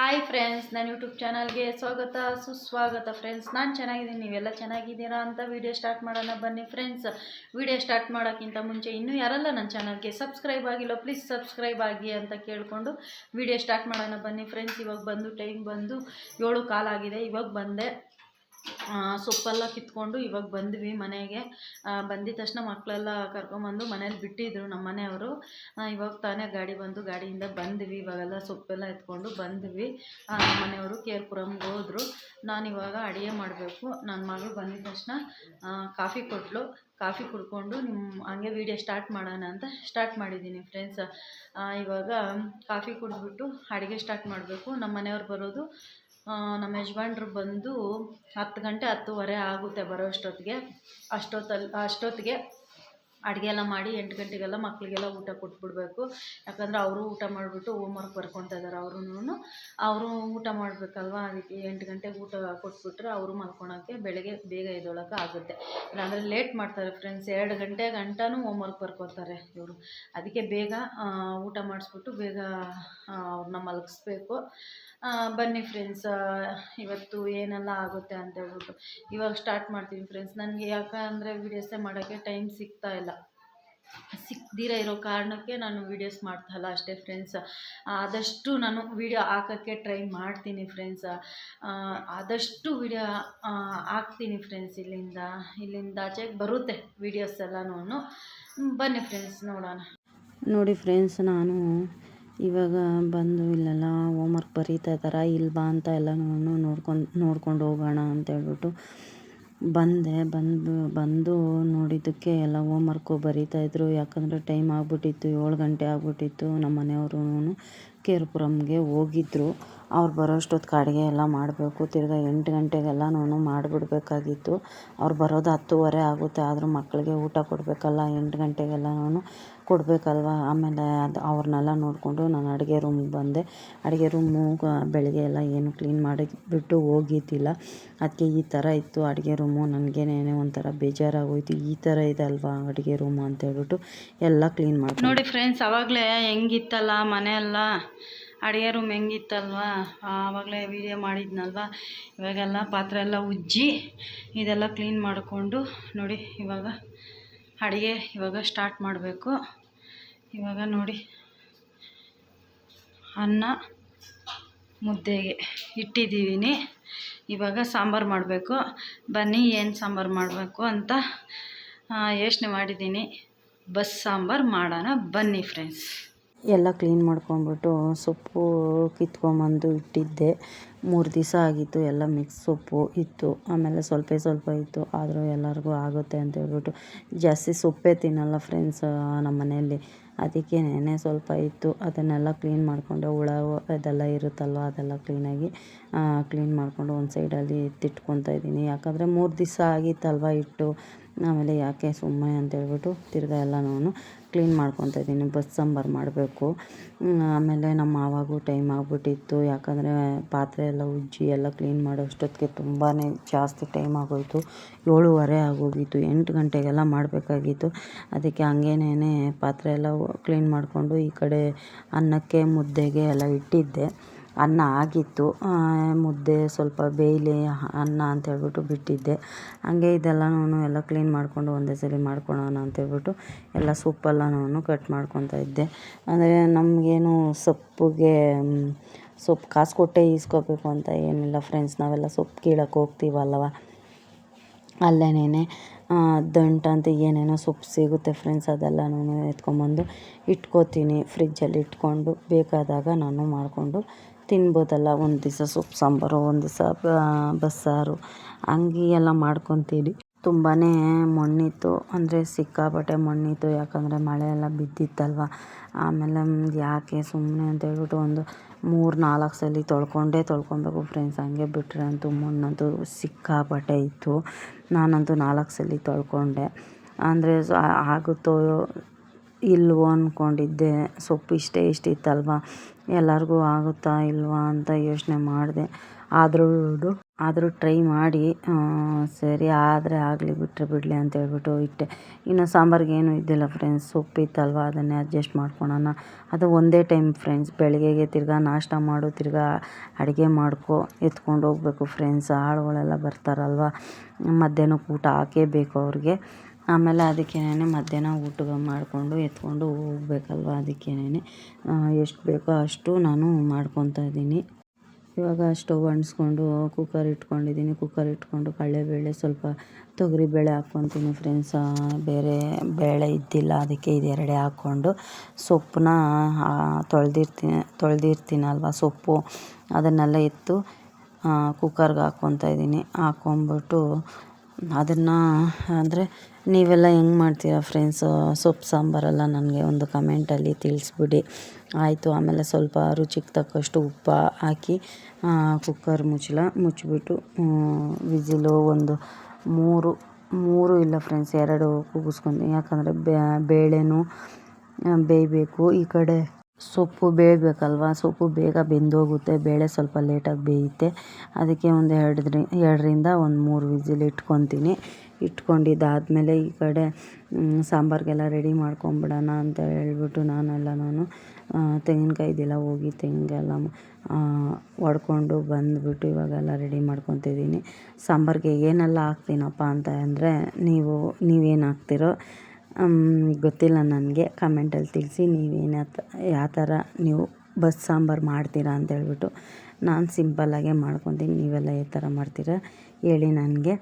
Hi friends ನನ್ನ YouTube ಚಾನಲ್ಗೆ ಸ್ವಾಗತ, ಸುಸ್ವಾಗತ ಫ್ರೆಂಡ್ಸ್ ನಾನು ಚೆನ್ನಾಗಿದ್ದೀನಿ, ನೀವೆಲ್ಲ ಚೆನ್ನಾಗಿದ್ದೀರಾ ಅಂತ ವಿಡಿಯೋ ಸ್ಟಾರ್ಟ್ ಮಾಡೋಣ ಬನ್ನಿ ಫ್ರೆಂಡ್ಸ್ ವಿಡಿಯೋ ಸ್ಟಾರ್ಟ್ ಮಾಡೋಕ್ಕಿಂತ ಮುಂಚೆ ಇನ್ನೂ ಯಾರಲ್ಲ ನನ್ನ ಚಾನಲ್ಗೆ ಸಬ್ಸ್ಕ್ರೈಬ್ ಆಗಿಲ್ಲ ಪ್ಲೀಸ್ ಸಬ್ಸ್ಕ್ರೈಬ್ ಆಗಿ ಅಂತ ಕೇಳಿಕೊಂಡು ವಿಡಿಯೋ ಸ್ಟಾರ್ಟ್ ಮಾಡೋಣ ಬನ್ನಿ ಫ್ರೆಂಡ್ಸ್ ಇವಾಗ ಬಂದು ಟೈಮ್ ಬಂದು ಏಳು ಕಾಲಾಗಿದೆ ಇವಾಗ ಬಂದೆ. ಸೊಪ್ಪೆಲ್ಲ ಕಿತ್ಕೊಂಡು ಇವಾಗ ಬಂದ್ವಿ ಮನೆಗೆ. ಬಂದಿದ್ದ ಬಂದಿದ ತಕ್ಷಣ ಮಕ್ಕಳೆಲ್ಲ ಕರ್ಕೊಂಬಂದು ಮನೇಲಿ ಬಿಟ್ಟಿದ್ರು ನಮ್ಮ ಮನೆಯವರು. ಇವಾಗ ತಾನೇ ಗಾಡಿ ಬಂದು ಗಾಡಿಯಿಂದ ಬಂದ್ವಿ. ಇವಾಗೆಲ್ಲ ಸೊಪ್ಪೆಲ್ಲ ಎತ್ಕೊಂಡು ಬಂದ್ವಿ. ನಮ್ಮ ಮನೆಯವರು ಕೇರ್ಪುರಮ್ಗೆ ಹೋದ್ರು. ನಾನು ಇವಾಗ ಅಡುಗೆ ಮಾಡಬೇಕು. ನನ್ನ ಮಗಳು ಬಂದಿದ ತಕ್ಷಣ ಕಾಫಿ ಕೊಟ್ಟಲು ಕಾಫಿ ಕುಡ್ಕೊಂಡು ನಿಮ್ಮ ಹಂಗೆ ವೀಡಿಯೋ ಸ್ಟಾರ್ಟ್ ಮಾಡೋಣ ಅಂತ ಸ್ಟಾರ್ಟ್ ಮಾಡಿದ್ದೀನಿ ಫ್ರೆಂಡ್ಸ್. ಇವಾಗ ಕಾಫಿ ಕುಡಿದ್ಬಿಟ್ಟು ಅಡುಗೆ ಸ್ಟಾರ್ಟ್ ಮಾಡಬೇಕು. ನಮ್ಮ ಮನೆಯವ್ರು ಬರೋದು ನಮ್ಮ ಯಜಮಾನ್ರು ಬಂದು ಹತ್ತು ಗಂಟೆ ಹತ್ತುವರೆ ಆಗುತ್ತೆ ಬರೋ ಅಷ್ಟೊತ್ತಿಗೆ ಅಷ್ಟೊತ್ತಲ್ಲಿ ಅಷ್ಟೊತ್ತಿಗೆ ಅಡುಗೆ ಎಲ್ಲ ಮಾಡಿ ಎಂಟು ಗಂಟೆಗೆಲ್ಲ ಮಕ್ಕಳಿಗೆಲ್ಲ ಊಟ ಕೊಟ್ಬಿಡ್ಬೇಕು. ಯಾಕಂದರೆ ಅವರು ಊಟ ಮಾಡಿಬಿಟ್ಟು ಹೋಮ್ವರ್ಕ್ ಬರ್ಕೊತಾ ಇದ್ದಾರೆ ಅವ್ರೂ ಅವರು ಊಟ ಮಾಡಬೇಕಲ್ವ? ಅದಕ್ಕೆ ಎಂಟು ಗಂಟೆಗೆ ಊಟ ಕೊಟ್ಬಿಟ್ರೆ ಅವರು ಮಲ್ಕೊಳಕ್ಕೆ ಬೆಳಗ್ಗೆ ಬೇಗ ಎದ್ದೊಳಕ್ಕೆ ಆಗುತ್ತೆ. ಇಲ್ಲಾಂದರೆ ಲೇಟ್ ಮಾಡ್ತಾರೆ ಫ್ರೆಂಡ್ಸ್ ಎರಡು ಗಂಟೆ ಗಂಟನೂ ಹೋಮ್ವರ್ಕ್ ಬರ್ಕೊತಾರೆ ಇವರು. ಅದಕ್ಕೆ ಬೇಗ ಊಟ ಮಾಡಿಸ್ಬಿಟ್ಟು ಬೇಗ ಅವ್ರನ್ನ ಮಲಗಿಸ್ಬೇಕು. ಬನ್ನಿ ಫ್ರೆಂಡ್ಸ್ ಇವತ್ತು ಏನೆಲ್ಲ ಆಗುತ್ತೆ ಅಂತ ಹೇಳ್ಬಿಟ್ಟು. ಇವಾಗ ಸ್ಟಾರ್ಟ್ ಮಾಡ್ತೀನಿ ಫ್ರೆಂಡ್ಸ್ ನನಗೆ ಯಾಕಂದರೆ ವೀಡಿಯೋಸೇ ಮಾಡೋಕ್ಕೆ ಟೈಮ್ ಸಿಗ್ತಾ ಇಲ್ಲ. ಸಿಕ್ದಿರ ಇರೋ ಕಾರಣಕ್ಕೆ ನಾನು ವೀಡಿಯೋಸ್ ಮಾಡ್ತಲ್ಲ ಅಷ್ಟೇ ಫ್ರೆಂಡ್ಸ್ ಆದಷ್ಟು ನಾನು ವೀಡಿಯೋ ಹಾಕೋಕ್ಕೆ ಟ್ರೈ ಮಾಡ್ತೀನಿ ಫ್ರೆಂಡ್ಸ್ ಆದಷ್ಟು ವೀಡಿಯೋ ಹಾಕ್ತೀನಿ ಫ್ರೆಂಡ್ಸ್ ಇಲ್ಲಿಂದ. ಇಲ್ಲಿಂದ ಆಚೆ ಬರುತ್ತೆ ವೀಡಿಯೋಸ್ ಎಲ್ಲನೂ ಬನ್ನಿ ಫ್ರೆಂಡ್ಸ್ ನೋಡೋಣ. ನೋಡಿ ಫ್ರೆಂಡ್ಸ್ ನಾನು ಇವಾಗ ಬಂದು ಇಲ್ಲೆಲ್ಲ ಹೋಮ್ವರ್ಕ್ ಬರೀತಾ ಇದ್ದಾರಾ, ಇಲ್ವಾ ಅಂತ ಎಲ್ಲನೂ ನೋಡ್ಕೊಂಡು ನೋಡ್ಕೊಂಡು ಹೋಗೋಣ ಅಂತ ಹೇಳ್ಬಿಟ್ಟು ಬಂದೆ, ಬಂದು ಬಂದು ನೋಡಿದ್ದಕ್ಕೆ ಎಲ್ಲ ಹೋಮ್ವರ್ಕು ಬರೀತಾಯಿದ್ರು ಯಾಕಂದರೆ ಟೈಮ್ ಆಗಿಬಿಟ್ಟಿತ್ತು, ಏಳು ಗಂಟೆ ಆಗಿಬಿಟ್ಟಿತ್ತು. ನಮ್ಮ ಮನೆಯವ್ರೂ ಕೇರ್ಪುರಮ್ಗೆ ಹೋಗಿದ್ರು. ಅವ್ರು ಬರೋ ಅಷ್ಟೊತ್ತು ಅಡುಗೆ ಎಲ್ಲ ಮಾಡಬೇಕು. ತಿರ್ಗಾ ಎಂಟು ನಾನು ಮಾಡಿಬಿಡ್ಬೇಕಾಗಿತ್ತು. ಅವ್ರು ಬರೋದು ಹತ್ತುವರೆ ಆಗುತ್ತೆ. ಆದರೂ ಮಕ್ಕಳಿಗೆ ಊಟ ಕೊಡಬೇಕಲ್ಲ ಎಂಟು ಗಂಟೆಗೆಲ್ಲನೂ ಕೊಡಬೇಕಲ್ವ? ಆಮೇಲೆ ಅದು ಅವ್ರನ್ನೆಲ್ಲ ನೋಡಿಕೊಂಡು ನಾನು ಅಡುಗೆ ರೂಮಿಗೆ ಬಂದೆ. ಅಡುಗೆ ರೂಮು ಬೆಳಗ್ಗೆ ಎಲ್ಲ ಏನು ಕ್ಲೀನ್ ಮಾಡಿ ಬಿಟ್ಟು ಹೋಗಿದ್ದಿಲ್ಲ. ಅದಕ್ಕೆ ಈ ಥರ ಇತ್ತು ಅಡುಗೆ ರೂಮು ನನಗೇನೇನೋ ಒಂಥರ ಬೇಜಾರಾಗೋಯ್ತು. ಈ ಥರ ಇದೆ ಅಲ್ವಾ ಅಡುಗೆ ರೂಮು ಅಂತ ಹೇಳ್ಬಿಟ್ಟು ಎಲ್ಲ ಕ್ಲೀನ್ ಮಾಡಿ ನೋಡಿ ಫ್ರೆಂಡ್ಸ್ ಅವಾಗಲೇ ಹೆಂಗಿತ್ತಲ್ಲ ಮನೆ ಎಲ್ಲ ಅಡುಗೆ ರೂಮ್ ಹೆಂಗಿತ್ತಲ್ವ? ಆವಾಗಲೇ ವೀಡಿಯೋ ಮಾಡಿದ್ನಲ್ವ? ಇವಾಗೆಲ್ಲ ಪಾತ್ರೆ ಎಲ್ಲ ಉಜ್ಜಿ ಇದೆಲ್ಲ ಕ್ಲೀನ್ ಮಾಡಿಕೊಂಡು ನೋಡಿ ಇವಾಗ ಅಡುಗೆ ಇವಾಗ ಸ್ಟಾರ್ಟ್ ಮಾಡಬೇಕು. ಇವಾಗ ನೋಡಿ. ಅನ್ನ ಮುದ್ದೆಗೆ ಇಟ್ಟಿದ್ದೀವಿ ಇವಾಗ ಸಾಂಬಾರು ಮಾಡಬೇಕು. ಬನ್ನಿ, ಏನು ಸಾಂಬಾರು ಮಾಡಬೇಕು ಅಂತ ಯೋಚನೆ ಮಾಡಿದ್ದೀನಿ. ಬಸ್ ಸಾಂಬಾರು ಮಾಡೋಣ. ಬನ್ನಿ ಫ್ರೆಂಡ್ಸ್ ಎಲ್ಲ ಕ್ಲೀನ್ ಮಾಡ್ಕೊಂಡ್ಬಿಟ್ಟು ಸೊಪ್ಪು ಕಿತ್ಕೊಂಬಂದು ಇಟ್ಟಿದ್ದೆ. ಮೂರು ದಿವಸ ಆಗಿತ್ತು, ಎಲ್ಲ ಮಿಕ್ಸ್ ಸೊಪ್ಪು ಇತ್ತು. ಆಮೇಲೆ ಸ್ವಲ್ಪ ಸ್ವಲ್ಪ ಇತ್ತು. ಆದರೂ ಎಲ್ಲರಿಗೂ ಆಗುತ್ತೆ ಅಂತ ಹೇಳ್ಬಿಟ್ಟು ಜಾಸ್ತಿ ಸೊಪ್ಪೇ ತಿನ್ನಲ್ಲ ಫ್ರೆಂಡ್ಸ್ ನಮ್ಮ ಮನೆಯಲ್ಲಿ ಅದಕ್ಕೆ ನೆನೆ ಸ್ವಲ್ಪ ಇತ್ತು ಅದನ್ನೆಲ್ಲ ಕ್ಲೀನ್ ಮಾಡಿಕೊಂಡೆ ಹುಳ ಅದೆಲ್ಲ ಇರುತ್ತಲ್ವ ಅದೆಲ್ಲ ಕ್ಲೀನಾಗಿ ಕ್ಲೀನ್ ಮಾಡಿಕೊಂಡು ಒಂದು ಸೈಡಲ್ಲಿ ಎತ್ತಿಟ್ಕೊತಾ ಇದ್ದೀನಿ. ಯಾಕಂದರೆ ಮೂರು ದಿವಸ ಆಗಿತ್ತಲ್ವ ಇಟ್ಟು, ಆಮೇಲೆ ಯಾಕೆ ಸುಮ್ಮನೆ ಅಂತೇಳ್ಬಿಟ್ಟು ತಿರ್ಗಾ ಎಲ್ಲನೂ ಕ್ಲೀನ್ ಮಾಡ್ಕೊತಾ ಇದ್ದೀನಿ, ಬಸ್ ಸಾಂಬಾರು ಮಾಡಬೇಕು. ಆಮೇಲೆ ನಮ್ಮ ಮಾವಾಗೂ ಟೈಮ್ ಆಗಿಬಿಟ್ಟಿತ್ತು. ಯಾಕಂದರೆ ಪಾತ್ರೆ ಎಲ್ಲ ಉಜ್ಜಿ ಎಲ್ಲ ಕ್ಲೀನ್ ಮಾಡೋ ಅಷ್ಟೊತ್ತಿಗೆ ತುಂಬಾ ಜಾಸ್ತಿ ಟೈಮ್ ಆಗೋಯಿತು. ಏಳುವರೆ ಆಗೋಗಿತ್ತು, ಎಂಟು ಗಂಟೆಗೆಲ್ಲ ಮಾಡಬೇಕಾಗಿತ್ತು. ಅದಕ್ಕೆ ಹಂಗೇನೇ ಪಾತ್ರೆ ಎಲ್ಲ ಕ್ಲೀನ್ ಮಾಡಿಕೊಂಡು ಈ ಕಡೆ ಅನ್ನಕ್ಕೆ, ಮುದ್ದೆಗೆ ಎಲ್ಲ ಇಟ್ಟಿದ್ದೆ. ಅನ್ನ ಆಗಿತ್ತು. ಮುದ್ದೆ ಸ್ವಲ್ಪ ಬೇಯಲಿ ಅನ್ನ ಅಂತ ಹೇಳ್ಬಿಟ್ಟು ಬಿಟ್ಟಿದ್ದೆ. ಹಂಗೆ ಇದೆಲ್ಲನೂ ಎಲ್ಲ ಕ್ಲೀನ್ ಮಾಡಿಕೊಂಡು ಒಂದೇ ಸರಿ ಮಾಡ್ಕೊಳ್ಳೋಣ ಅಂತ ಹೇಳ್ಬಿಟ್ಟು ಎಲ್ಲ ಸೊಪ್ಪೆಲ್ಲನೂ ಕಟ್ ಮಾಡ್ಕೊತಾ ಇದ್ದೆ. ಅಂದರೆ ನಮಗೇನು ಸೊಪ್ಪಿಗೆ ಸೊಪ್ಪು ಕಾಸು ಕೊಟ್ಟೆ ಈಸ್ಕೋಬೇಕು ಅಂತ ಏನಿಲ್ಲ ಫ್ರೆಂಡ್ಸ್ ನಾವೆಲ್ಲ ಸೊಪ್ಪು ಕೀಳಕ್ಕೆ ಹೋಗ್ತೀವಲ್ವ? ಅಲ್ಲೇನೇ ದಂಟು ಅಂತ ಏನೇನೋ ಸೊಪ್ಪು ಸಿಗುತ್ತೆ ಫ್ರೆಂಡ್ಸ್ ಅದೆಲ್ಲನೂ ಎತ್ಕೊಂಬಂದು ಇಟ್ಕೋತೀನಿ. ಫ್ರಿಜ್ಜಲ್ಲಿ ಇಟ್ಕೊಂಡು ಬೇಕಾದಾಗ ನಾನು ಮಾಡಿಕೊಂಡು ತಿನ್ಬೋದಲ್ಲ, ಒಂದು ದಿವಸ ಸೊಪ್ಪು ಸಾಂಬಾರು, ಒಂದು ದಿವಸ ಬಸ್ಸಾರು ಹಂಗೆ ಎಲ್ಲ ಮಾಡ್ಕೊತೀನಿ ತುಂಬಾ ಮಣ್ಣಿತ್ತು, ಅಂದರೆ ಸಿಕ್ಕಾಪಟ್ಟೆ ಮಣ್ಣಿತ್ತು, ಯಾಕಂದರೆ ಮಳೆ ಎಲ್ಲ ಬಿದ್ದಿತ್ತಲ್ವ? ಆಮೇಲೆ ಯಾಕೆ ಸುಮ್ಮನೆ ಅಂತ ಹೇಳ್ಬಿಟ್ಟು ಒಂದು ಮೂರು ನಾಲ್ಕು ಸಲ ತೊಳ್ಕೊಂಡೇ ತೊಳ್ಕೊಬೇಕು ಫ್ರೆಂಡ್ಸ್ ಹಂಗೆ ಬಿಟ್ಟರೆ ಅಂತೂ ಮಣ್ಣಂತೂ ಸಿಕ್ಕಾಪಟ್ಟೆ ಇತ್ತು. ನಾನಂತೂ ನಾಲ್ಕು ಸಲ ತೊಳ್ಕೊಂಡೆ. ಅಂದರೆ ಆಗುತ್ತೋ ಇಲ್ವೋ ಅಂದ್ಕೊಂಡಿದ್ದೆ ಸೊಪ್ಪು ಇಷ್ಟೇ ಇಷ್ಟಿತ್ತಲ್ವ? ಎಲ್ಲರಿಗೂ ಆಗುತ್ತಾ ಇಲ್ವಾ ಅಂತ ಯೋಚನೆ ಮಾಡಿದೆ. ಆದರೂ ಆದರೂ ಟ್ರೈ ಮಾಡಿ ಸರಿ ಆದರೆ ಆಗಲಿ ಬಿಟ್ಟರೆ ಬಿಡಲಿ ಅಂತ ಹೇಳ್ಬಿಟ್ಟು ಇಟ್ಟೆ. ಇನ್ನು ಸಾಂಬಾರಿಗೆ ಏನೂ ಇದ್ದಿಲ್ಲ ಫ್ರೆಂಡ್ಸ್ ಸೊಪ್ಪಿತ್ತಲ್ವ ಅದನ್ನೇ ಅಡ್ಜಸ್ಟ್ ಮಾಡ್ಕೊಳೋಣ. ಅದು ಒಂದೇ ಟೈಮ್ ಫ್ರೆಂಡ್ಸ್ ಬೆಳಗ್ಗೆಗೆ ತಿರ್ಗಾ ನಾಷ್ಟ ಮಾಡು, ತಿರ್ಗಾ ಅಡುಗೆ ಮಾಡ್ಕೊ, ಎತ್ಕೊಂಡು ಹೋಗ್ಬೇಕು ಫ್ರೆಂಡ್ಸ್ ಆಳುಗಳೆಲ್ಲ ಬರ್ತಾರಲ್ವ? ಮಧ್ಯಾಹ್ನಕ್ಕೆ ಊಟ ಹಾಕೇಬೇಕು ಅವ್ರಿಗೆ. ಆಮೇಲೆ ಅದಕ್ಕೇನೆ ಮಧ್ಯಾಹ್ನ ಊಟ ಮಾಡಿಕೊಂಡು ಎತ್ಕೊಂಡು ಹೋಗ್ಬೇಕಲ್ವ ಅದಕ್ಕೇನೆ ಎಷ್ಟು ಬೇಕೋ ಅಷ್ಟು ನಾನು ಮಾಡ್ಕೊತಾ ಇದ್ದೀನಿ. ಇವಾಗ ಸ್ಟವ್ ಅಂಟಿಸ್ಕೊಂಡು ಕುಕ್ಕರ್ ಇಟ್ಕೊಂಡಿದ್ದೀನಿ. ಕುಕ್ಕರ್ ಇಟ್ಕೊಂಡು ಕಡಲೆಬೇಳೆ ಸ್ವಲ್ಪ ತೊಗರಿಬೇಳೆ ಹಾಕ್ಕೊತೀನಿ ಫ್ರೆಂಡ್ಸ್ ಬೇರೆ ಬೇಳೆ ಇದ್ದಿಲ್ಲ ಅದಕ್ಕೆ ಇದೆರಡೆ ಹಾಕ್ಕೊಂಡು ಸೊಪ್ಪನ್ನ ತೊಳೆದಿರ್ತೀನಿ, ತೊಳೆದಿರ್ತೀನಲ್ವ ಸೊಪ್ಪು, ಅದನ್ನೆಲ್ಲ ಎತ್ತು ಕುಕ್ಕರ್ಗೆ ಹಾಕ್ಕೊತಾ ಇದ್ದೀನಿ. ಹಾಕ್ಕೊಂಬಿಟ್ಟು ಅದನ್ನು, ಅಂದರೆ ನೀವೆಲ್ಲ ಹೆಂಗೆ ಮಾಡ್ತೀರಾ ಫ್ರೆಂಡ್ಸ್ ಸೊಪ್ಪು ಸಾಂಬಾರೆಲ್ಲ ನನಗೆ ಒಂದು ಕಮೆಂಟಲ್ಲಿ ತಿಳಿಸ್ಬಿಡಿ. ಆಯಿತು, ಆಮೇಲೆ ಸ್ವಲ್ಪ ರುಚಿಗೆ ತಕ್ಕಷ್ಟು ಉಪ್ಪು ಹಾಕಿ ಕುಕ್ಕರ್ ಮುಚ್ಚಳ ಮುಚ್ಚಿಬಿಟ್ಟು ವಿಸಿಲು ಒಂದು ಮೂರು ಮೂರು ಇಲ್ಲ ಫ್ರೆಂಡ್ಸ್ ಎರಡು ಕೂಗಿಸ್ಕೊಂಡು, ಯಾಕಂದರೆ ಬೇಳೆನೂ ಬೇಯಬೇಕು. ಈ ಕಡೆ ಸೊಪ್ಪು ಬೇಯಬೇಕಲ್ವ ಸೊಪ್ಪು ಬೇಗ ಬೆಂದೋಗುತ್ತೆ, ಬೇಳೆ ಸ್ವಲ್ಪ ಲೇಟಾಗಿ ಬೇಯುತ್ತೆ. ಅದಕ್ಕೆ ಒಂದು ಎರಡರಿಂದ ಎರಡರಿಂದ ಒಂದು ಮೂರು ವಿಸಿಲ್ ಇಟ್ಕೊತೀನಿ. ಇಟ್ಕೊಂಡಿದ್ದಾದಮೇಲೆ ಈ ಕಡೆ ಸಾಂಬಾರಿಗೆಲ್ಲ ರೆಡಿ ಮಾಡ್ಕೊಂಬಿಡೋಣ ಅಂತ ಹೇಳ್ಬಿಟ್ಟು ನಾನೆಲ್ಲ ನಾನು ತೆಂಗಿನಕಾಯಿ ಇದೆಲ್ಲ ಹೋಗಿ ತೆಂಗೆಲ್ಲ ಒಡ್ಕೊಂಡು ಬಂದುಬಿಟ್ಟು ಇವಾಗೆಲ್ಲ ರೆಡಿ ಮಾಡ್ಕೊತಿದ್ದೀನಿ. ಸಾಂಬಾರಿಗೆ ಏನೆಲ್ಲ ಹಾಕ್ತೀನಪ್ಪ ಅಂತ ಅಂದರೆ, ನೀವು, ನೀವೇನು ಹಾಕ್ತಿರೋ ಗೊತ್ತಿಲ್ಲ ನನಗೆ ಕಮೆಂಟಲ್ಲಿ ತಿಳಿಸಿ ನೀವೇನು ಯಾವ ಥರ ನೀವು ಬಸ್ ಸಾಂಬಾರು ಮಾಡ್ತೀರಾ ಅಂತೇಳ್ಬಿಟ್ಟು ನಾನು ಸಿಂಪಲ್ಲಾಗೆ ಮಾಡ್ಕೊತೀನಿ, ನೀವೆಲ್ಲ ಯಾವ ಥರ ಮಾಡ್ತೀರಾ ಹೇಳಿ ನನಗೆ.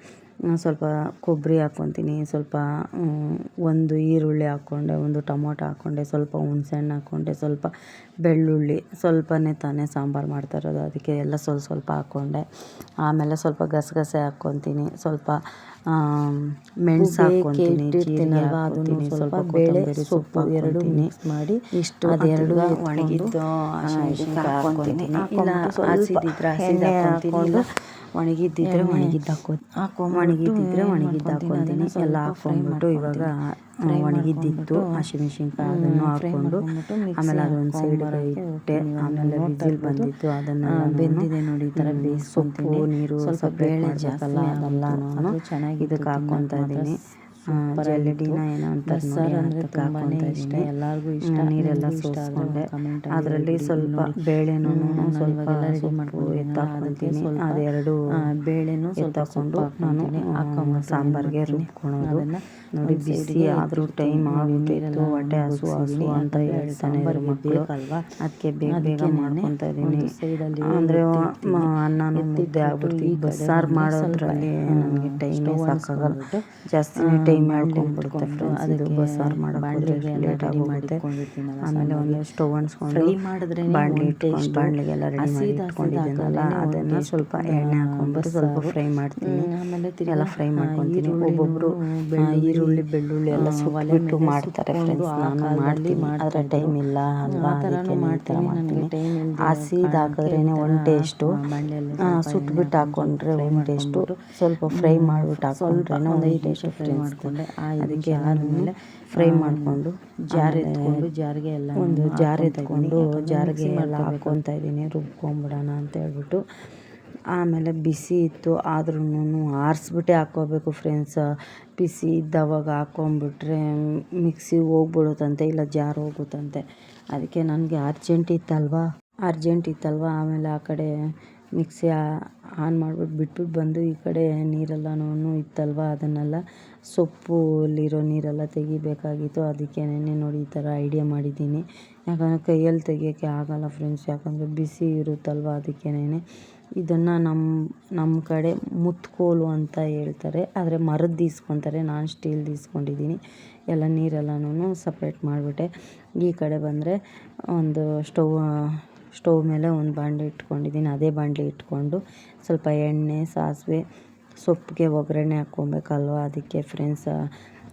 ಸ್ವಲ್ಪ ಕೊಬ್ಬರಿ ಹಾಕ್ಕೊತೀನಿ ಸ್ವಲ್ಪ ಒಂದು ಈರುಳ್ಳಿ ಹಾಕ್ಕೊಂಡೆ ಒಂದು ಟೊಮೊಟೊ ಹಾಕ್ಕೊಂಡೆ ಸ್ವಲ್ಪ ಹುಣ್ಸೆಹಣ್ಣು ಹಾಕ್ಕೊಂಡೆ ಸ್ವಲ್ಪ ಬೆಳ್ಳುಳ್ಳಿ ಸ್ವಲ್ಪನೇ ತಾನೇ ಸಾಂಬಾರು ಮಾಡ್ತಾ ಇರೋದು ಅದಕ್ಕೆ ಎಲ್ಲ ಸ್ವಲ್ಪ ಸ್ವಲ್ಪ ಹಾಕ್ಕೊಂಡೆ ಆಮೇಲೆ ಸ್ವಲ್ಪ ಗಸಗಸೆ ಹಾಕ್ಕೊತೀನಿ ಸ್ವಲ್ಪ ಮೆಣಸು ಹಾಕ್ಕೊತೀನಿ ಜೀರಿಗೆ ಹಾಕ್ಕೊತೀನಿ ಸ್ವಲ್ಪ ಕೊತ್ತಂಬರಿ ಸೊಪ್ಪು ಎರಡು ಮಿಕ್ಸ್ ಮಾಡಿ ಇಷ್ಟು ಅದೆರಡು ಒಣಗಿದ್ದು ಹಾಕ್ಕೊತೀನಿ ಇಲ್ಲ ಹಸಿದಿದ್ರೆ ಹಸಿದು ಹಾಕ್ಕೊತೀನಿ ಒಣಗಿದ್ದಿದ್ರೆ ಒಣಗಿದ್ದು ಹಾಕೋದು ಹಾಕೊ ಒಣಗಿದ್ದಿದ್ರೆ ಒಣಗಿದ್ದು ಹಾಕೊಂತೀನಿ ಎಲ್ಲ ಹಾಕೊಂಡ್ಬಿಟ್ಟು ಇವಾಗ ಒಣಗಿದ್ದಿತ್ತು ಹಸಿಮೆಣ್ಸಿನ್ಕಾಯಿ ಅದನ್ನು ಹಾಕೊಂಡು ಆಮೇಲೆ ಅದೊಂದು ಸೈಡ್ ಇಟ್ಟೆ ಆಮೇಲೆ ಬಿಸಿಲ್ ಬಂದಿತ್ತು ಅದನ್ನ ಬೆಂದಿದೆ ನೋಡಿ ಈ ಥರ ಬೇಯಿಸ್ಕೊಂತೀನಿ. ನೀರು ಸ್ವಲ್ಪ ಬೇಳೆ ಜಾಸ್ತಿ ಅದೆಲ್ಲ ನಾನು ಚೆನ್ನಾಗಿ ಇದಕ್ಕೆ ಹಾಕ್ಕೊತಾ ಇದ್ದೀನಿ. ಜಲ್ಡಿನ ಏನೋ ಅಂತಾರೆ ನೋಡಿ ಅದಕ್ಕೆ ಹಾಕ್ಕೊತಾ ಇದ್ದೀನಿ. ಎಲ್ಲರಿಗೂ ಇಷ್ಟ. ನೀರೆಲ್ಲ ಸೋಸ್ಕೊಂಡೆ. ಅದರಲ್ಲಿ ಸ್ವಲ್ಪ ಬೇಳೆನೂ ಸ್ವಲ್ಪ ಸೊಪ್ಪು ಎತ್ತಾಕೊಂತೀನಿ ಅದೆರಡು ಬೇಳೆನೂ ಎತ್ತಾಕೊಂಡು ನಾನು ಹಾಕೊಂಡು ಸಾಂಬಾರಿಗೆ ರುಬ್ಕೊಳೋದು. ನೋಡಿ ಬಿಸಿ ಆದ್ರೂ ಟೈಮ್ ಆಗಿಬಿಟ್ಟಿತ್ತು ಹೊಟ್ಟೆ ಹಸು ಹಸು ಅಂತ ಹೇಳ್ತಾನೆ ಇದ್ರು ಮಕ್ಕಳು ಅದಕ್ಕೆ ಬೇಗ ಬೇಗ ಮಾಡ್ಕೊತಾ ಇದ್ದೀನಿ. ಅಂದ್ರೆ ಅನ್ನನೂ ಮುದ್ದೆ ಆಗ್ಬಿಡ್ತೀವಿ ಬಸ್ಸಾರು ಮಾಡೋದ್ರಲ್ಲಿ ನನಗೆ ಟೈಮ್ ಸಾಕಾಗಲ್ಲ. ಜಾಸ್ತಿ ಟೈಮ್ ಮಾಡ್ಕೊಂಡ್ಬಿಡುತ್ತೆ ಫ್ರೆಂಡ್ಸ್ ಅದಕ್ಕೆ ಬಸ್ಸಾರು ಮಾಡೋಕ್ಕೆ ಲೇಟ್ ಆಗೋಗುತ್ತೆ ಆಮೇಲೆ ಒಂದು ಸ್ಟವ್ ಅನ್ಸ್ಕೊಂಡು ಫ್ರೈ ಮಾಡಿದ್ರೆ ಬಾಣಲಿ ಇಟ್ಕೊಂಡು ಬಾಣಲಿಗೆಲ್ಲ ರೆಡಿ ಮಾಡಿ ಇಟ್ಕೊಂಡಿದ್ದೀನಲ್ಲ ಅದನ್ನು ಸ್ವಲ್ಪ ಎಣ್ಣೆ ಹಾಕೊಂಡ್ಬಿಟ್ಟು ಸ್ವಲ್ಪ ಫ್ರೈ ಮಾಡ್ತೀನಿ. ಆಮೇಲೆ ಎಲ್ಲ ಫ್ರೈ ಮಾಡ್ಕೊತೀನಿ. ಒಬ್ಬೊಬ್ಬರು ಈರುಳ್ಳಿ ಬೆಳ್ಳುಳ್ಳಿ ಎಲ್ಲ ಸುಟ್ಟು ಮಾಡ್ತಾರೆ ಫ್ರೆಂಡ್ಸ್ ನಾನು ಮಾಡ್ತೀನಿ. ಆದರೆ ಟೈಮ್ ಇಲ್ಲ ಅಲ್ವಾ? ಅದಕ್ಕೆ ಮಾಡ್ತೀನಿ ಮಾಡ್ತೀನಿ. ಹಸಿದು ಹಾಕಿದ್ರೇ ಒಂದು ಟೇಸ್ಟು ಸುಟ್ಬಿಟ್ಟು ಹಾಕೊಂಡ್ರೆ ಒಂದು ಟೇಸ್ಟು ಸ್ವಲ್ಪ ಫ್ರೈ ಮಾಡಿಬಿಟ್ಟು ಹಾಕೊಂಡ್ರೆ ಒಂದು ಟೇಸ್ಟ್ ಫ್ರೈ ಮಾಡಿಕೊಂಡೆ. ಇದಕ್ಕೆ ಆದಮೇಲೆ ಫ್ರೈ ಮಾಡಿಕೊಂಡು ಜಾರ್ ಎತ್ಕೊಂಡು ಜಾರಿಗೆ ಎಲ್ಲ ಒಂದು ಜಾರ್ ಎತ್ಕೊಂಡು ಜಾರಿಗೆ ಎಲ್ಲ ಹಾಕ್ಕೊತಾ ಇದ್ದೀನಿ. ರುಬ್ಕೊಂಬಿಡೋಣ ಅಂತ ಹೇಳ್ಬಿಟ್ಟು. ಆಮೇಲೆ ಬಿಸಿ ಇತ್ತು. ಆದ್ರೂ ಆರಿಸ್ಬಿಟ್ಟೆ ಹಾಕ್ಕೋಬೇಕು ಫ್ರೆಂಡ್ಸ್ ಬಿಸಿ ಇದ್ದವಾಗ ಹಾಕ್ಕೊಂಬಿಟ್ರೆ ಮಿಕ್ಸಿ ಹೋಗ್ಬಿಡುತ್ತಂತೆ ಇಲ್ಲ ಜಾರ್ ಹೋಗುತ್ತಂತೆ. ಅದಕ್ಕೆ ನನಗೆ ಅರ್ಜೆಂಟ್ ಇತ್ತಲ್ವ? ಅರ್ಜೆಂಟ್ ಇತ್ತಲ್ವ? ಆಮೇಲೆ ಆ ಕಡೆ ಮಿಕ್ಸಿ ಆನ್ ಮಾಡ್ಬಿಟ್ಟು ಬಿಟ್ಬಿಟ್ಟು ಬಂದು ಈ ಕಡೆ ನೀರೆಲ್ಲನೂ ಇತ್ತಲ್ವ ಅದನ್ನೆಲ್ಲ ಸೊಪ್ಪಲ್ಲಿರೋ ನೀರೆಲ್ಲ ತೆಗಿಬೇಕಾಗಿತ್ತು. ಅದಕ್ಕೇನೆ ನೋಡಿ ಈ ಥರ ಐಡಿಯಾ ಮಾಡಿದ್ದೀನಿ. ಯಾಕಂದರೆ ಕೈಯಲ್ಲಿ ತೆಗಿಯೋಕ್ಕೆ ಆಗಲ್ಲ ಫ್ರೆಂಡ್ಸ್ ಯಾಕಂದರೆ ಬಿಸಿ ಇರುತ್ತಲ್ವ ಅದಕ್ಕೇನೆ ಇದನ್ನು ನಮ್ಮ ನಮ್ಮ ಕಡೆ ಮುತ್ಕೋಲು ಅಂತ ಹೇಳ್ತಾರೆ. ಆದರೆ ಮರದ್ದು ಇಸ್ಕೊತಾರೆ ನಾನು ಸ್ಟೀಲ್ದು ಇಸ್ಕೊಂಡಿದ್ದೀನಿ ಎಲ್ಲ ನೀರೆಲ್ಲನೂ ಸಪ್ರೇಟ್ ಮಾಡಿಬಿಟ್ಟೆ. ಈ ಕಡೆ ಬಂದರೆ ಒಂದು ಸ್ಟವ್ ಸ್ಟವ್ ಮೇಲೆ ಒಂದು ಬಾಂಡ್ಲಿ ಇಟ್ಕೊಂಡಿದ್ದೀನಿ. ಅದೇ ಬಾಂಡ್ಲಿ ಇಟ್ಕೊಂಡು ಸ್ವಲ್ಪ ಎಣ್ಣೆ, ಸಾಸಿವೆ, ಸೊಪ್ಪಿಗೆ ಒಗ್ಗರಣೆ ಹಾಕ್ಕೊಬೇಕಲ್ವ? ಅದಕ್ಕೆ ಫ್ರೆಂಡ್ಸ್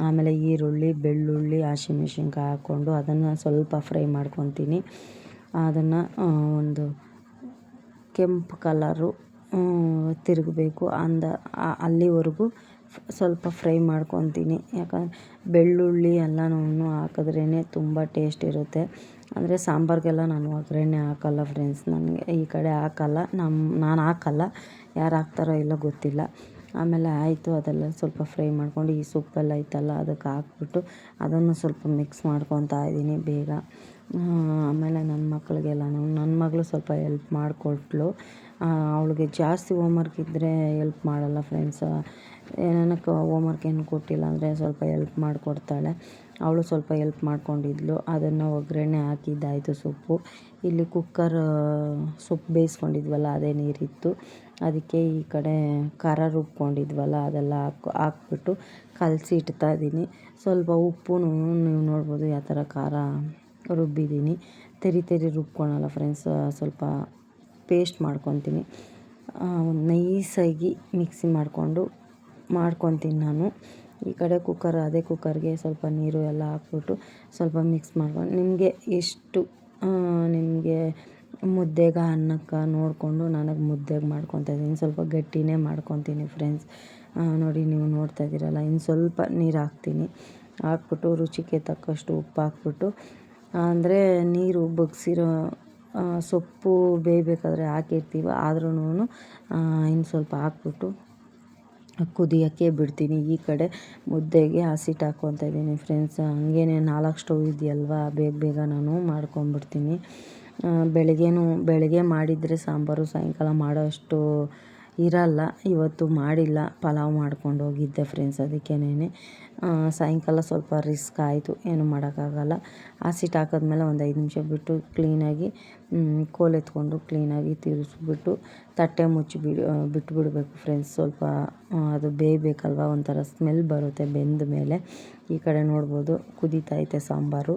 ಆಮೇಲೆ ಈರುಳ್ಳಿ, ಬೆಳ್ಳುಳ್ಳಿ, ಹಸಿಮೆಣ್ಸಿನ್ಕಾಯಿ ಹಾಕ್ಕೊಂಡು ಅದನ್ನು ಸ್ವಲ್ಪ ಫ್ರೈ ಮಾಡ್ಕೊತೀನಿ. ಅದನ್ನು ಒಂದು ಕೆಂಪು ಕಲರು ತಿರುಗಬೇಕು. ಅಂದ ಅಲ್ಲಿವರೆಗೂ ಸ್ವಲ್ಪ ಫ್ರೈ ಮಾಡ್ಕೊತೀನಿ. ಯಾಕಂದರೆ ಬೆಳ್ಳುಳ್ಳಿ ಎಲ್ಲನೂ ಹಾಕಿದ್ರೇ ತುಂಬ ಟೇಸ್ಟ್ ಇರುತ್ತೆ. ಅಂದರೆ ಸಾಂಬಾರಿಗೆಲ್ಲ ನಾನು ಒಗ್ಗರಣೆ ಹಾಕಲ್ಲ ಫ್ರೆಂಡ್ಸ್ ನನಗೆ ಈ ಕಡೆ ಹಾಕಲ್ಲ ನಮ್ಮ ನಾನು ಹಾಕಲ್ಲ. ಯಾರು ಹಾಕ್ತಾರೋ ಇಲ್ಲೋ ಗೊತ್ತಿಲ್ಲ. ಆಮೇಲೆ ಆಯಿತು, ಅದೆಲ್ಲ ಸ್ವಲ್ಪ ಫ್ರೈ ಮಾಡ್ಕೊಂಡು ಈ ಸೊಪ್ಪೆಲ್ಲ ಐತಲ್ಲ, ಅದಕ್ಕೆ ಹಾಕ್ಬಿಟ್ಟು ಅದನ್ನು ಸ್ವಲ್ಪ ಮಿಕ್ಸ್ ಮಾಡ್ಕೊತಾ ಇದ್ದೀನಿ ಬೇಗ. ಆಮೇಲೆ ನನ್ನ ಮಕ್ಕಳಿಗೆಲ್ಲ ನನ್ನ ಮಗಳು ಸ್ವಲ್ಪ ಎಲ್ಪ್ ಮಾಡಿಕೊಟ್ಲು. ಅವಳಿಗೆ ಜಾಸ್ತಿ ಹೋಮ್ವರ್ಕ್ ಇದ್ದರೆ ಎಲ್ಪ್ ಮಾಡಲ್ಲ ಫ್ರೆಂಡ್ಸ್ ಏನಕ್ಕೆ ಹೋಮ್ವರ್ಕ್ ಏನು ಕೊಟ್ಟಿಲ್ಲ ಅಂದರೆ ಸ್ವಲ್ಪ ಎಲ್ಪ್ ಮಾಡಿಕೊಡ್ತಾಳೆ. ಅವಳು ಸ್ವಲ್ಪ ಎಲ್ಪ್ ಮಾಡ್ಕೊಂಡಿದ್ಲು. ಅದನ್ನು ಒಗ್ಗರಣೆ ಹಾಕಿದ್ದಾಯ್ತು ಸೊಪ್ಪು. ಇಲ್ಲಿ ಕುಕ್ಕರ್ ಸೊಪ್ಪು ಬೇಯಿಸ್ಕೊಂಡಿದ್ವಲ್ಲ, ಅದೇ ನೀರಿತ್ತು. ಅದಕ್ಕೆ ಈ ಕಡೆ ಖಾರ ರುಬ್ಕೊಂಡಿದ್ವಲ್ಲ, ಅದೆಲ್ಲ ಹಾಕಿ, ಹಾಕ್ಬಿಟ್ಟು ಕಲಸಿ ಇಡ್ತಾ ಇದ್ದೀನಿ. ಸ್ವಲ್ಪ ಉಪ್ಪು ನೀವು ನೋಡ್ಬೋದು ಯಾವ ಥರ ಖಾರ ರುಬ್ಬಿದ್ದೀನಿ. ತೆರಿ ತೆರಿ ರುಬ್ಕೊಳಲ್ಲ ಫ್ರೆಂಡ್ಸ್ ಸ್ವಲ್ಪ ಪೇಸ್ಟ್ ಮಾಡ್ಕೊತೀನಿ. ನೈಸಾಗಿ ಮಿಕ್ಸಿ ಮಾಡಿಕೊಂಡು, ಮಾಡ್ಕೊತೀನಿ ನಾನು. ಈ ಕಡೆ ಕುಕ್ಕರ್ ಅದೇ ಕುಕ್ಕರ್ಗೆ ಸ್ವಲ್ಪ ನೀರು ಎಲ್ಲ ಹಾಕ್ಬಿಟ್ಟು ಸ್ವಲ್ಪ ಮಿಕ್ಸ್ ಮಾಡ್ಕೊಂಡು ನಿಮಗೆ ಎಷ್ಟು ನಿಮಗೆ ಮುದ್ದೆಗೆ, ಅನ್ನಕ್ಕೆ ನೋಡಿಕೊಂಡು ನನಗೆ ಮುದ್ದೆಗೆ ಮಾಡ್ಕೊತಾ ಇದ್ದೀನಿ. ಸ್ವಲ್ಪ ಗಟ್ಟಿನೇ ಮಾಡ್ಕೊತೀನಿ ಫ್ರೆಂಡ್ಸ್ ನೋಡಿ ನೀವು ನೋಡ್ತಾ ಇದ್ದೀರಲ್ಲ, ಇನ್ನು ಸ್ವಲ್ಪ ನೀರು ಹಾಕ್ತೀನಿ. ಹಾಕ್ಬಿಟ್ಟು ರುಚಿಗೆ ತಕ್ಕಷ್ಟು ಉಪ್ಪು ಹಾಕ್ಬಿಟ್ಟು ಅಂದರೆ ನೀರು ಬಗ್ಸಿರೋ ಸೊಪ್ಪು ಬೇಯಬೇಕಾದ್ರೆ ಹಾಕಿರ್ತೀವಿ ಆದ್ರೂ ಇನ್ನು ಸ್ವಲ್ಪ ಹಾಕ್ಬಿಟ್ಟು ಕುದಿಯೋಕ್ಕೆ ಬಿಡ್ತೀನಿ. ಈ ಕಡೆ ಮುದ್ದೆಗೆ ಹಸಿಟ್ಟು ಹಾಕ್ಕೊತಾ ಇದ್ದೀನಿ ಫ್ರೆಂಡ್ಸ್ ಹಂಗೇನೆ ನಾಲ್ಕು ಸ್ಟವ್ ಇದೆಯಲ್ವಾ? ಬೇಗ ಬೇಗ ನಾನು ಮಾಡ್ಕೊಂಬಿಡ್ತೀನಿ ಬೆಳಗ್ಗೆಯೂ ಬೆಳಗ್ಗೆ ಮಾಡಿದರೆ ಸಾಂಬಾರು, ಸಾಯಂಕಾಲ ಮಾಡೋಷ್ಟು ಇರಲ್ಲ, ಇವತ್ತು ಮಾಡಿಲ್ಲ, ಪಲಾವ್ ಮಾಡ್ಕೊಂಡು ಹೋಗಿದ್ದೆ ಫ್ರೆಂಡ್ಸ್ ಅದಕ್ಕೇನೆ ಸಾಯಂಕಾಲ ಸ್ವಲ್ಪ ರಿಸ್ಕ್ ಆಯಿತು, ಏನು ಮಾಡೋಕ್ಕಾಗಲ್ಲ. ಹಸಿಟ್ಟು ಹಾಕಿದ್ಮೇಲೆ ಒಂದು ಐದು ನಿಮಿಷ ಬಿಟ್ಟು ಕ್ಲೀನಾಗಿ ಕೋಲ್ ಎತ್ಕೊಂಡು ಕ್ಲೀನಾಗಿ ತಿರುಗಿಸ್ಬಿಟ್ಟು ತಟ್ಟೆ ಮುಚ್ಚಿ ಬಿಡು ಬಿಟ್ಬಿಡಬೇಕು ಫ್ರೆಂಡ್ಸ್ ಸ್ವಲ್ಪ ಅದು ಬೇಯಬೇಕಲ್ವ? ಒಂಥರ ಸ್ಮೆಲ್ ಬರುತ್ತೆ ಬೆಂದ ಮೇಲೆ ಈ ಕಡೆ ನೋಡ್ಬೋದು ಕುದೀತೈತೆ ಸಾಂಬಾರು.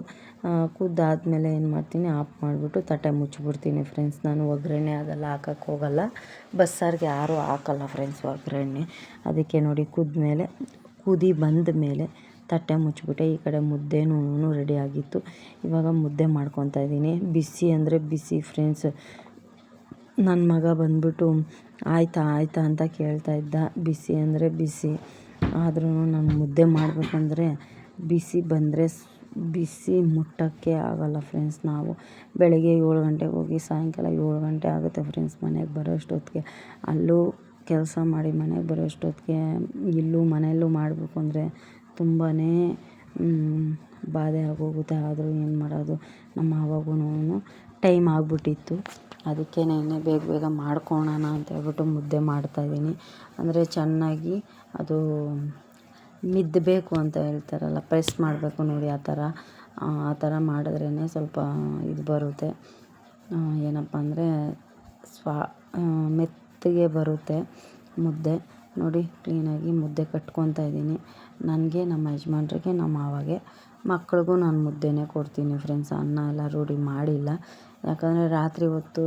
ಕುದ್ದಾದ್ಮೇಲೆ ಏನು ಮಾಡ್ತೀನಿ ಆಫ್ ಮಾಡಿಬಿಟ್ಟು ತಟ್ಟೆ ಮುಚ್ಚಿಬಿಡ್ತೀನಿ ಫ್ರೆಂಡ್ಸ್ ನಾನು ಒಗ್ಗರಣೆ ಅದೆಲ್ಲ ಹಾಕಕ್ಕೆ ಹೋಗಲ್ಲ. ಬಸ್ಸಾರಿಗೆ ಯಾರೂ ಹಾಕಲ್ಲ ಫ್ರೆಂಡ್ಸ್ ಒಗ್ಗರಣೆ. ಅದಕ್ಕೆ ನೋಡಿ ಕುದ್ಮೇಲೆ, ಕುದಿ ಬಂದ ಮೇಲೆ ತಟ್ಟೆ ಮುಚ್ಚಿಬಿಟ್ಟೆ. ಈ ಕಡೆ ಮುದ್ದೆನೂ ರೆಡಿ ಆಗಿತ್ತು. ಇವಾಗ ಮುದ್ದೆ ಮಾಡ್ಕೊತಾ ಇದ್ದೀನಿ. ಬಿಸಿ ಅಂದರೆ ಬಿಸಿ ಫ್ರೆಂಡ್ಸ್ ನನ್ನ ಮಗ ಬಂದ್ಬಿಟ್ಟು, ಆಯ್ತಾ ಆಯ್ತಾ ಅಂತ ಕೇಳ್ತಾ ಇದ್ದ. ಬಿಸಿ ಅಂದರೆ ಬಿಸಿ. ಆದ್ರೂ ನಾನು ಮುದ್ದೆ ಮಾಡಬೇಕಂದ್ರೆ, ಬಿಸಿ ಬಂದರೆ ಬಿಸಿ ಮುಟ್ಟೋಕ್ಕೆ ಆಗೋಲ್ಲ ಫ್ರೆಂಡ್ಸ್ ನಾವು ಬೆಳಗ್ಗೆ ಏಳು ಗಂಟೆಗೆ ಹೋಗಿ ಸಾಯಂಕಾಲ ಏಳು ಗಂಟೆ ಆಗುತ್ತೆ ಫ್ರೆಂಡ್ಸ್ ಮನೆಗೆ ಬರೋ ಅಷ್ಟೊತ್ತಿಗೆ ಅಲ್ಲೂ ಕೆಲಸ ಮಾಡಿ ಮನೆಗೆ ಬರೋ ಅಷ್ಟೊತ್ತಿಗೆ ಇಲ್ಲೂ ಮನೆಯಲ್ಲೂ ಮಾಡಬೇಕು ಅಂದರೆ ತುಂಬಾ ಬಾಧೆ ಆಗೋಗುತ್ತೆ. ಆದರೂ ಏನು ಮಾಡೋದು? ನಮ್ಮ ಅವಾಗೂ ಟೈಮ್ ಆಗಿಬಿಟ್ಟಿತ್ತು. ಅದಕ್ಕೆ ಅದಕ್ಕೇನೆ ಬೇಗ ಬೇಗ ಮಾಡ್ಕೊಳೋಣ ಅಂತ ಹೇಳ್ಬಿಟ್ಟು ಮುದ್ದೆ ಮಾಡ್ತಾಯಿದ್ದೀನಿ ಅಂದರೆ ಚೆನ್ನಾಗಿ ಅದು ಮಿದ್ದಬೇಕು ಅಂತ ಹೇಳ್ತಾರಲ್ಲ, ಪ್ರೆಸ್ ಮಾಡಬೇಕು ನೋಡಿ ಆ ಥರ. ಆ ಥರ ಮಾಡಿದ್ರೇ ಸ್ವಲ್ಪ ಇದು ಬರುತ್ತೆ. ಏನಪ್ಪ ಅಂದರೆ ಸ್ವಾ ಮೆತ್ತಗೆ ಬರುತ್ತೆ ಮುದ್ದೆ. ನೋಡಿ, ಕ್ಲೀನಾಗಿ ಮುದ್ದೆ ಕಟ್ಕೊತಾ ಇದ್ದೀನಿ. ನನಗೆ, ನಮ್ಮ ಯಜಮಾನ್ರಿಗೆ, ನಮ್ಮ ಮಾವಾಗೆ, ಮಕ್ಳಿಗೂ ನಾನು ಮುದ್ದೆನೇ ಕೊಡ್ತೀನಿ ಫ್ರೆಂಡ್ಸ್ ಅನ್ನ ಎಲ್ಲ ರೂಢಿ ಮಾಡಿಲ್ಲ. ಯಾಕಂದರೆ ರಾತ್ರಿ ಹೊತ್ತು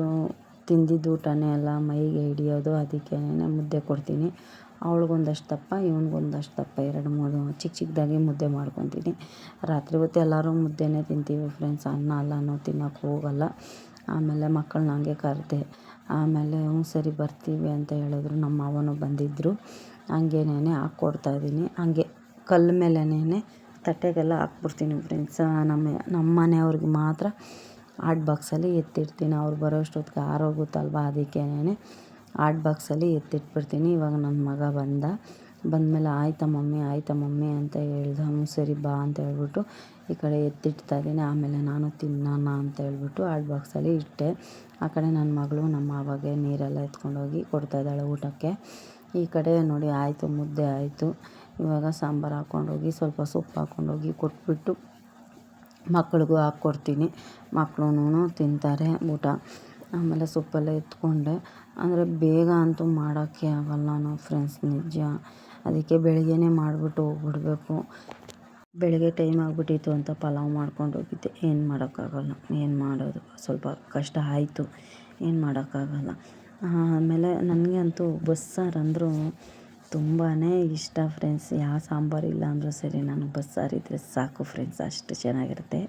ತಿಂದಿದ್ದು ಊಟನೇ ಎಲ್ಲ ಮೈಗೆ ಹಿಡಿಯೋದು, ಅದಕ್ಕೇನೆ ಮುದ್ದೆ ಕೊಡ್ತೀನಿ. ಅವ್ಳಿಗೊಂದಷ್ಟು ದಪ್ಪ, ಇವ್ನಿಗೊಂದಷ್ಟು ದಪ್ಪ. ಎರಡು, ಮೂರು ಚಿಕ್ಕ ಚಿಕ್ಕದಾಗಿ ಮುದ್ದೆ ಮಾಡ್ಕೊತೀನಿ. ರಾತ್ರಿ ಹೊತ್ತು ಎಲ್ಲರೂ ಮುದ್ದೆನೇ ತಿಂತೀವಿ ಫ್ರೆಂಡ್ಸ್ ಅನ್ನ, ಅಲ್ಲನೂ ತಿನ್ನೋಕೆ ಹೋಗಲ್ಲ. ಆಮೇಲೆ ಮಕ್ಕಳನ್ನ ಹಂಗೆ ಕರೆದೆ. ಆಮೇಲೆ ಹ್ಞೂ ಸರಿ ಬರ್ತೀವಿ ಅಂತ ಹೇಳಿದ್ರು ನಮ್ಮ ಮಾವನೂ ಬಂದಿದ್ದರು ಹಂಗೇನೇ ಹಾಕ್ಕೊಡ್ತಾ ಇದ್ದೀನಿ. ಹಂಗೆ ಕಲ್ಲ ಮೇಲೆನೇ ತಟ್ಟೆಗೆಲ್ಲ ಹಾಕ್ಬಿಡ್ತೀನಿ ಫ್ರೆಂಡ್ಸ್ ನಮ್ಮ ನಮ್ಮ ಮನೆಯವ್ರಿಗೆ ಮಾತ್ರ ಆಟ್ ಬಾಕ್ಸಲ್ಲಿ ಎತ್ತಿಡ್ತೀನಿ ಅವ್ರು ಬರೋಷ್ಟೊತ್ತಿಗೆ ಆರೋಗುತ್ತಲ್ವ ಅದಕ್ಕೇನೆ ಹಾಟ್ ಬಾಕ್ಸಲ್ಲಿ ಎತ್ತಿಟ್ಬಿಡ್ತೀನಿ. ಇವಾಗ ನನ್ನ ಮಗ ಬಂದ. ಬಂದಮೇಲೆ ಆಯಿತಾ ಮಮ್ಮಿ ಆಯಿತಾ ಮಮ್ಮಿ ಅಂತ ಹೇಳ್ದ. ಹ್ಞೂ ಸರಿ, ಬಾ ಅಂತ ಹೇಳ್ಬಿಟ್ಟು ಈ ಕಡೆ ಎತ್ತಿಡ್ತಾ ಇದ್ದೀನಿ. ಆಮೇಲೆ ನಾನು ತಿನ್ನೋಣ ಅಂತ ಹೇಳ್ಬಿಟ್ಟು ಆರ್ಟ್ ಬಾಕ್ಸಲ್ಲಿ ಇಟ್ಟೆ. ಆ ಕಡೆ ನನ್ನ ಮಗಳು ನಮ್ಮ ಮಾವಾಗೆ ನೀರೆಲ್ಲ ಎತ್ಕೊಂಡೋಗಿ ಕೊಡ್ತಾಯಿದ್ದಾಳೆ ಊಟಕ್ಕೆ. ಈ ಕಡೆ ನೋಡಿ, ಆಯಿತು, ಮುದ್ದೆ ಆಯಿತು. ಇವಾಗ ಸಾಂಬಾರು ಹಾಕ್ಕೊಂಡೋಗಿ, ಸ್ವಲ್ಪ ಸೊಪ್ಪು ಹಾಕ್ಕೊಂಡೋಗಿ ಕೊಟ್ಬಿಟ್ಟು ಮಕ್ಳಿಗೂ ಹಾಕ್ಕೊಡ್ತೀನಿ. ಮಕ್ಳು ತಿಂತಾರೆ ಊಟ. ಆಮೇಲೆ ಸೊಪ್ಪೆಲ್ಲ ಎತ್ಕೊಂಡೆ. ಅಂದರೆ ಬೇಗ ಅಂತೂ ಮಾಡೋಕ್ಕೆ ಆಗಲ್ಲ ನಾವು ಫ್ರೆಂಡ್ಸ್ ನಿಜ. ಅದಕ್ಕೆ ಬೆಳಗ್ಗೆನೇ ಮಾಡಿಬಿಟ್ಟು ಹೋಗ್ಬಿಡ್ಬೇಕು. ಬೆಳಗ್ಗೆ ಟೈಮ್ ಆಗಿಬಿಟ್ಟಿತ್ತು ಅಂತ ಪಲಾವ್ ಮಾಡ್ಕೊಂಡು ಹೋಗಿದ್ದೆ. ಏನು ಮಾಡೋಕ್ಕಾಗಲ್ಲ. ಏನು ಮಾಡೋದು? ಸ್ವಲ್ಪ ಕಷ್ಟ ಆಯಿತು. ಏನು ಮಾಡೋಕ್ಕಾಗಲ್ಲ. ಆಮೇಲೆ ನನಗೆ ಅಂತೂ ಬಸ್ಸಾರು ಅಂದರೂ ತುಂಬಾ ಇಷ್ಟ ಫ್ರೆಂಡ್ಸ್ ಯಾವ ಸಾಂಬಾರು ಇಲ್ಲ ಅಂದರೂ ಸರಿ, ನಾನು ಬಸ್ಸಾರು ಇದ್ದರೆ ಸಾಕು ಫ್ರೆಂಡ್ಸ್ ಅಷ್ಟು ಚೆನ್ನಾಗಿರುತ್ತೆ.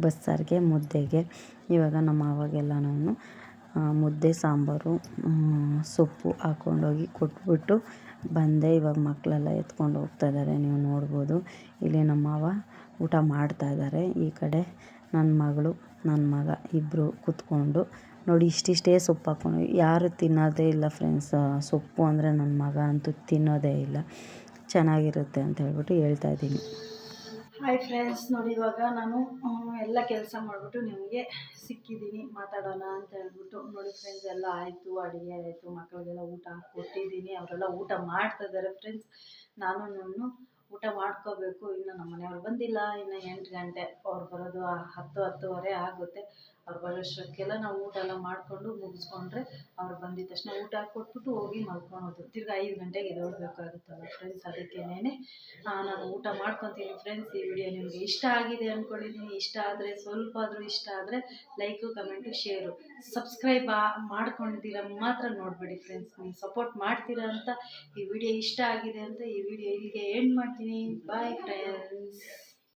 ಬಸ್ಸಾರಿಗೆ ಮುದ್ದೆಗೆ. ಇವಾಗ ನಮ್ಮ ಮಾವಾಗೆಲ್ಲನೂ ಮುದ್ದೆ, ಸಾಂಬಾರು ಸೊಪ್ಪು ಹಾಕ್ಕೊಂಡೋಗಿ ಕೊಟ್ಬಿಟ್ಟು ಬಂದೆ. ಇವಾಗ ಮಕ್ಕಳೆಲ್ಲ ಎತ್ಕೊಂಡು ಹೋಗ್ತಾ ಇದ್ದಾರೆ ನೀವು ನೋಡ್ಬೋದು. ಇಲ್ಲಿ ನಮ್ಮ ಮಾವ ಊಟ ಮಾಡ್ತಾ ಇದ್ದಾರೆ ಈ ಕಡೆ ನನ್ನ ಮಗಳು ನನ್ನ ಮಗ ಇಬ್ಬರು ಕೂತ್ಕೊಂಡು ನೋಡಿ ಇಷ್ಟಿಷ್ಟೇ ಸೊಪ್ಪು ಹಾಕ್ಕೊಂಡು ಯಾರು ತಿನ್ನೋದೇ ಇಲ್ಲ ಫ್ರೆಂಡ್ಸ್ ಸೊಪ್ಪು ಅಂದರೆ ನನ್ನ ಮಗ ಅಂತೂ ತಿನ್ನೋದೇ ಇಲ್ಲ. ಚೆನ್ನಾಗಿರುತ್ತೆ ಅಂತ ಹೇಳ್ಬಿಟ್ಟು ಹೇಳ್ತಾ ಇದ್ದೀನಿ. ಹಾಯ್ ಫ್ರೆಂಡ್ಸ್ ನೋಡಿ ಇವಾಗ ನಾನು ಎಲ್ಲ ಕೆಲಸ ಮಾಡಿಬಿಟ್ಟು ನಿಮಗೆ ಸಿಕ್ಕಿದ್ದೀನಿ ಮಾತಾಡೋಣ ಅಂತ ಹೇಳ್ಬಿಟ್ಟು. ನೋಡಿ ಫ್ರೆಂಡ್ಸ್ ಎಲ್ಲ ಆಯಿತು, ಅಡುಗೆ ಆಯಿತು ಮಕ್ಕಳಿಗೆಲ್ಲ ಊಟ ಕೊಟ್ಟಿದ್ದೀನಿ ಅವರೆಲ್ಲ ಊಟ ಮಾಡ್ತಾ ಇದ್ದಾರೆ ಫ್ರೆಂಡ್ಸ್ ನಾನು ನಾನು ಊಟ ಮಾಡ್ಕೋಬೇಕು, ಇನ್ನು ನಮ್ಮ ಮನೆಯವ್ರು ಬಂದಿಲ್ಲ, ಇನ್ನು ಎಂಟು ಗಂಟೆ, ಅವ್ರು ಬರೋದು ಹತ್ತು ಹತ್ತುವರೆ ಆಗುತ್ತೆ. ಅವ್ರು ಬರೋಷ್ಟಕ್ಕೆಲ್ಲ ನಾವು ಊಟ ಎಲ್ಲ ಮಾಡಿಕೊಂಡು ಮುಗಿಸ್ಕೊಂಡ್ರೆ ಅವ್ರು ಬಂದಿದ್ದ ತಕ್ಷಣ ಊಟ ಕೊಟ್ಬಿಟ್ಟು ಹೋಗಿ ಮಲ್ಕೊಳೋದು. ತಿರ್ಗಿ ಐದು ಗಂಟೆಗೆ ಎದ್ದೇಳಬೇಕಾಗುತ್ತಲ್ಲ ಫ್ರೆಂಡ್ಸ್ ಅದಕ್ಕೇನೆ ನಾನು ಊಟ ಮಾಡ್ಕೊತೀನಿ ಫ್ರೆಂಡ್ಸ್ ಈ ವಿಡಿಯೋ ನಿಮಗೆ ಇಷ್ಟ ಆಗಿದೆ ಅಂದ್ಕೊಂಡಿದ್ದೀನಿ ಇಷ್ಟ ಆದರೆ ಸ್ವಲ್ಪ ಆದರೂ ಇಷ್ಟ ಆದರೆ ಲೈಕು ಕಮೆಂಟು ಶೇರು ಸಬ್ಸ್ಕ್ರೈಬ್ ಮಾಡ್ಕೊಂಡಿದ್ದೀರ ಮಾತ್ರ ನೋಡಬೇಡಿ ಫ್ರೆಂಡ್ಸ್ ನೀವು ಸಪೋರ್ಟ್ ಮಾಡ್ತೀರಾ ಅಂತ ಈ ವಿಡಿಯೋ ಇಷ್ಟ ಆಗಿದೆ ಅಂತ ಈ ವಿಡಿಯೋ ಇಲ್ಲಿಗೆ ಎಂಡ್ ಮಾಡ್ತೀನಿ. Bye friends